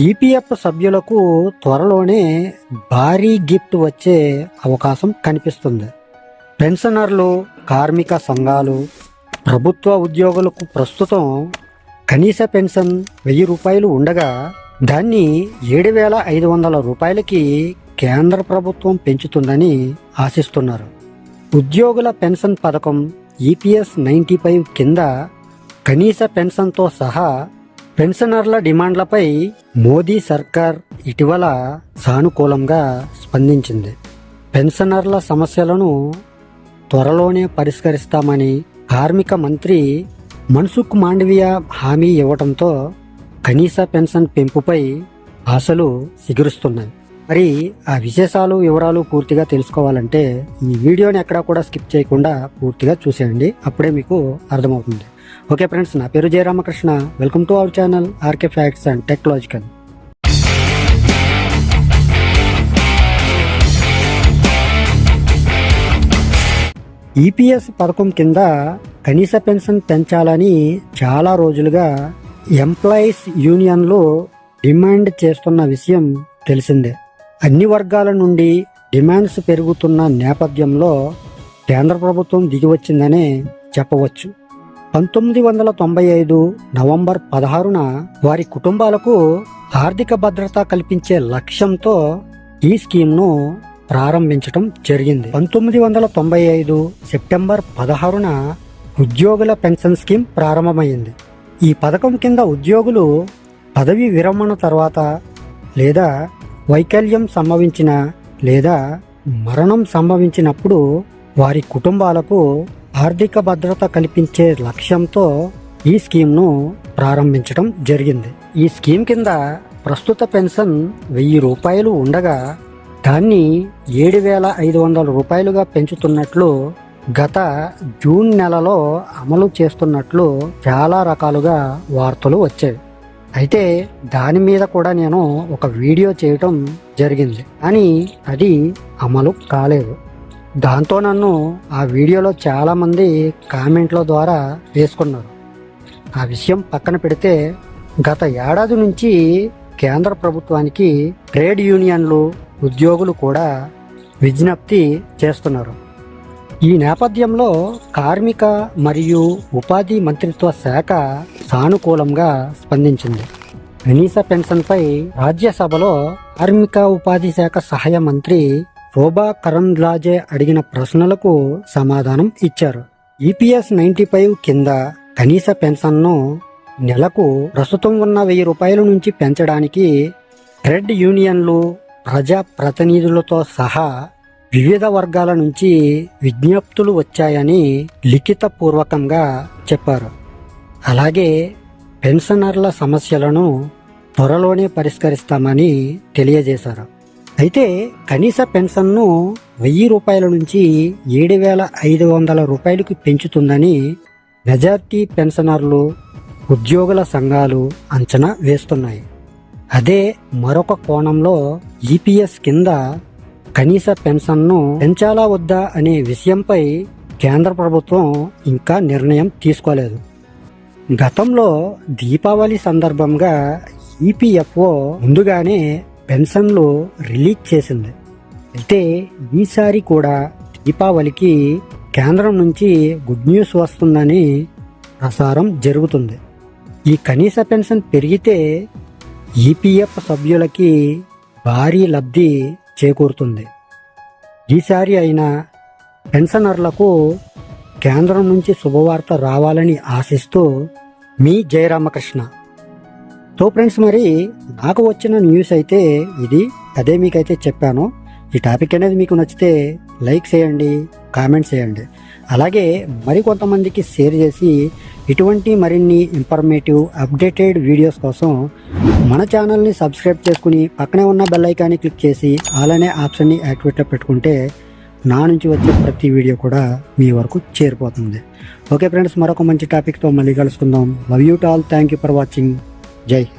EPF సభ్యులకు త్వరలోనే భారీ గిఫ్ట్ వచ్చే అవకాశం కనిపిస్తుంది. పెన్షనర్లు కార్మిక సంఘాలు ప్రభుత్వ ఉద్యోగులకు ప్రస్తుతం కనీస పెన్షన్ వెయ్యి రూపాయలు ఉండగా దాన్ని ఏడు వేల ఐదు వందల రూపాయలకి కేంద్ర ప్రభుత్వం పెంచుతుందని ఆశిస్తున్నారు. ఉద్యోగుల పెన్షన్ పథకం ఈపీఎస్ నైంటీ ఫైవ్ కింద కనీస పెన్షన్తో సహా పెన్షనర్ల డిమాండ్లపై మోదీ సర్కార్ ఇటీవల సానుకూలంగా స్పందించింది. పెన్షనర్ల సమస్యలను త్వరలోనే పరిష్కరిస్తామని కార్మిక మంత్రి మన్సుఖ్ మాండవియా హామీ ఇవ్వడంతో కనీస పెన్షన్ పెంపుపై ఆశలు సిగురుస్తున్నాయి మరి ఆ విశేషాలు వివరాలు పూర్తిగా తెలుసుకోవాలంటే ఈ వీడియోని ఎక్కడా కూడా స్కిప్ చేయకుండా పూర్తిగా చూసేయండి. అప్పుడే మీకు అర్థమవుతుంది. ఓకే ఫ్రెండ్స్ నా పేరు Jayaramakrishna. Welcome to our channel RK facts and technological. EPS పథకం కింద కనీస పెన్షన్ పెంచాలని చాలా రోజులుగా ఎంప్లాయీస్ యూనియన్లు డిమాండ్ చేస్తున్న విషయం తెలిసిందే. అన్ని వర్గాల నుండి డిమాండ్స్ పెరుగుతున్న నేపథ్యంలో కేంద్ర ప్రభుత్వం దిగివచ్చిందనే చెప్పవచ్చు. పంతొమ్మిది వందల తొంభై ఐదు నవంబర్ పదహారున వారి కుటుంబాలకు ఆర్థిక భద్రత కల్పించే లక్ష్యంతో ఈ స్కీమ్ను ప్రారంభించడం జరిగింది. పంతొమ్మిది వందల తొంభై ఐదు సెప్టెంబర్ పదహారున ఉద్యోగుల పెన్షన్ స్కీమ్ ప్రారంభమైంది. ఈ పథకం కింద ఉద్యోగులు పదవి విరమణ తర్వాత లేదా వైకల్యం సంభవించిన లేదా మరణం సంభవించినప్పుడు వారి కుటుంబాలకు ఆర్థిక భద్రత కల్పించే లక్ష్యంతో ఈ స్కీమ్ను ప్రారంభించడం జరిగింది. ఈ స్కీమ్ కింద ప్రస్తుత పెన్షన్ వెయ్యి రూపాయలు ఉండగా దాన్ని ఏడు వేల ఐదు వందల రూపాయలుగా పెంచుతున్నట్లు గత జూన్ నెలలో అమలు చేస్తున్నట్లు చాలా రకాలుగా వార్తలు వచ్చాయి. అయితే దాని మీద కూడా నేను ఒక వీడియో చేయటం జరిగింది. కానీ అది అమలు కాలేదు. దాంతో నన్ను ఆ వీడియోలో చాలామంది కామెంట్ల ద్వారా వేసుకున్నారు. ఆ విషయం పక్కన పెడితే గత ఏడాది నుంచి కేంద్ర ప్రభుత్వానికి ట్రేడ్ యూనియన్లు ఉద్యోగులు కూడా విజ్ఞప్తి చేస్తున్నారు. ఈ నేపథ్యంలో కార్మిక మరియు ఉపాధి మంత్రిత్వ శాఖ సానుకూలంగా స్పందించింది. కనీస పెన్షన్పై రాజ్యసభలో కార్మిక ఉపాధి శాఖ సహాయ మంత్రి శోభా కరంద్లాజే అడిగిన ప్రశ్నలకు సమాధానం ఇచ్చారు. ఈపీఎస్ నైన్టీ ఫైవ్ కింద కనీస పెన్షన్ను నెలకు ప్రస్తుతం ఉన్న వెయ్యి రూపాయల నుంచి పెంచడానికి ట్రెడ్ యూనియన్లు ప్రజా ప్రతినిధులతో సహా వివిధ వర్గాల నుంచి విజ్ఞప్తులు వచ్చాయని లిఖితపూర్వకంగా చెప్పారు. అలాగే పెన్షనర్ల సమస్యలను త్వరలోనే పరిష్కరిస్తామని తెలియజేశారు. అయితే కనీస పెన్షన్ను వెయ్యి రూపాయల నుంచి ఏడు వేల ఐదు వందల రూపాయలకు పెంచుతుందని మెజార్టీ పెన్షనర్లు ఉద్యోగుల సంఘాలు అంచనా వేస్తున్నాయి. అదే మరొక కోణంలో ఈపీఎస్ కింద కనీస పెన్షన్ను పెంచాలా వద్దా అనే విషయంపై కేంద్ర ప్రభుత్వం ఇంకా నిర్ణయం తీసుకోలేదు. గతంలో దీపావళి సందర్భంగా ఈపీఎఫ్ఓ ముందుగానే పెన్షన్లు రిలీజ్ చేసింది. అయితే ఈసారి కూడా దీపావళికి కేంద్రం నుంచి గుడ్ న్యూస్ వస్తుందని ప్రసారం జరుగుతుంది. ఈ కనీస పెన్షన్ పెరిగితే ఈపీఎఫ్ సభ్యులకి భారీ లబ్ధి చేకూరుతుంది. ఈసారి అయినా పెన్షనర్లకు కేంద్రం నుంచి శుభవార్త రావాలని ఆశిస్తూ మీ జయరామకృష్ణ. సో ఫ్రెండ్స్ మరి నాకు వచ్చిన న్యూస్ అయితే ఇది. అదే మీకైతే చెప్పాను. ఈ టాపిక్ అనేది మీకు నచ్చితే లైక్ చేయండి కామెంట్ చేయండి. అలాగే మరి కొంతమందికి షేర్ చేసి ఇటువంటి మరిన్ని ఇన్ఫర్మేటివ్ అప్డేటెడ్ వీడియోస్ కోసం మన ఛానల్ని సబ్స్క్రైబ్ చేసుకుని పక్కనే ఉన్న బెల్ ఐకాన్ని క్లిక్ చేసి అలానే ఆప్షన్ని యాక్టివేట్లో పెట్టుకుంటే నా నుంచి వచ్చే ప్రతి వీడియో కూడా మీ వరకు చేరిపోతుంది. ఓకే ఫ్రెండ్స్ మరొక మంచి టాపిక్తో మళ్ళీ కలుసుకుందాం. Love you tall all thank you for watching J.